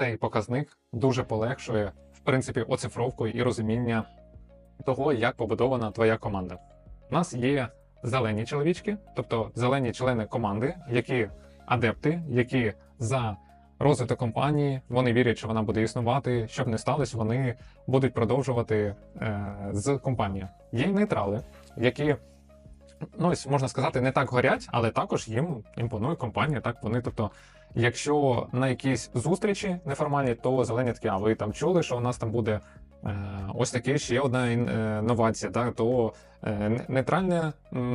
цей показник дуже полегшує, в принципі, оцифровку і розуміння того, як побудована твоя команда. У нас є зелені чоловічки, тобто зелені члени команди, які адепти, які за розвиток компанії, вони вірять, що вона буде існувати. Щоб не сталося, вони будуть продовжувати е, з компанією. Є й нейтрали, які ну, ось, можна сказати, не так горять, але також їм імпонує компанія. Так вони, тобто, якщо на якісь зустрічі неформальні, то зелені такі, а ви там чули, що у нас там буде. е, Ось таке ще одна е, новація, так, то е, нейтральний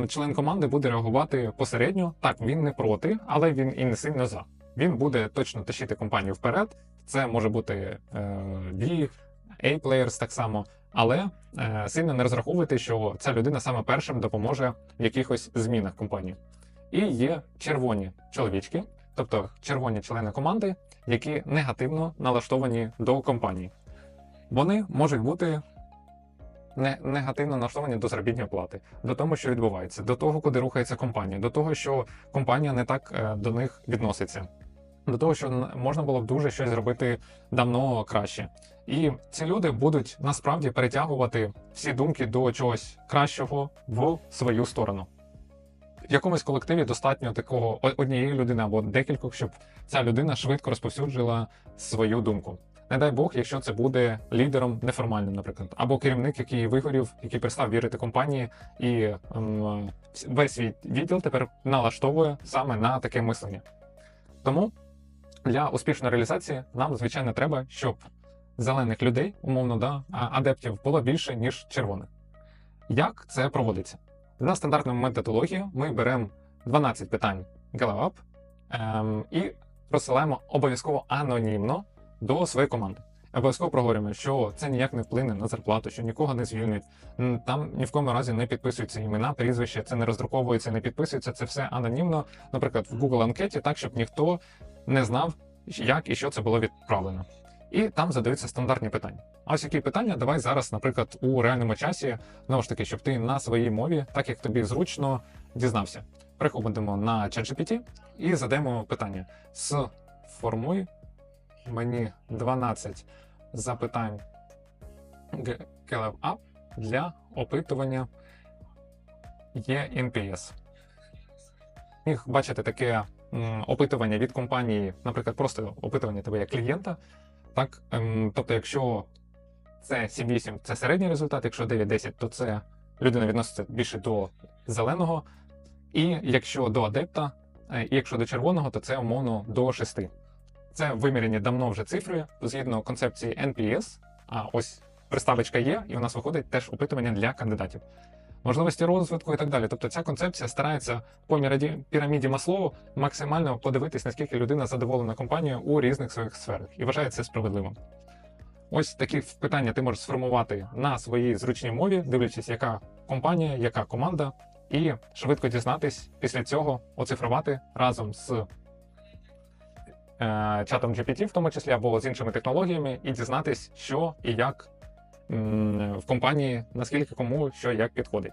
член команди буде реагувати посередньо. Так, він не проти, але він і не сильно за. Він буде точно тащити компанію вперед. Це може бути B, A-players так само, але сильно не розраховуйте, що ця людина саме першим допоможе в якихось змінах компанії. І є червоні чоловічки, тобто червоні члени команди, які негативно налаштовані до компанії. Вони можуть бути не, негативно налаштовані до заробітної плати, до того, що відбувається, до того, куди рухається компанія, до того, що компанія не так е, до них відноситься, до того, що можна було б дуже щось зробити давно краще. І ці люди будуть насправді перетягувати всі думки до чогось кращого в свою сторону. В якомусь колективі достатньо такого однієї людини або декількох, щоб ця людина швидко розповсюджила свою думку. Не дай Бог, якщо це буде лідером неформальним, наприклад, або керівник, який вигорів, який перестав вірити компанії, і ем, весь свій відділ тепер налаштовує саме на таке мислення. Тому для успішної реалізації нам, звичайно, треба, щоб зелених людей, умовно, да, адептів було більше, ніж червоних. Як це проводиться? За стандартною методологією ми беремо 12 питань GallupUp ем, і розсилаємо обов'язково анонімно до своєї команди. Обов'язково проговорюємо, що це ніяк не вплине на зарплату, що нікого не звільнить. Там ні в кому разі не підписуються імена, прізвища, це не роздруковується, не підписується. Це все анонімно, наприклад, в Google анкеті, так щоб ніхто не знав, як і що це було відправлено. І там задаються стандартні питання. А ось які питання, давай зараз, наприклад, у реальному часі, знову ж таки, щоб ти на своїй мові, так як тобі зручно, дізнався. Приходимо на ChatGPT і задаємо питання: сформуй мені 12 запитань Up для опитування ENPS. Міг бачити таке опитування від компанії, наприклад, просто опитування тебе як клієнта. Так, ем, тобто, якщо це 7-8 це середній результат, якщо 9-10, то це людина відноситься більше до зеленого. І якщо до адепта, е, і якщо до червоного, то це умовно до 6. Це вимірені давно вже цифри згідно концепції NPS. А ось приставочка є, і у нас виходить теж опитування для кандидатів. Можливості розвитку і так далі. Тобто ця концепція старається по піраміді Маслоу максимально подивитись, наскільки людина задоволена компанією у різних своїх сферах і вважає це справедливим. Ось такі питання ти можеш сформувати на своїй зручній мові, дивлячись, яка компанія, яка команда, і швидко дізнатись після цього оцифрувати разом з е, чатом GPT, в тому числі або з іншими технологіями, і дізнатись, що і як в компанії, наскільки кому що як підходить.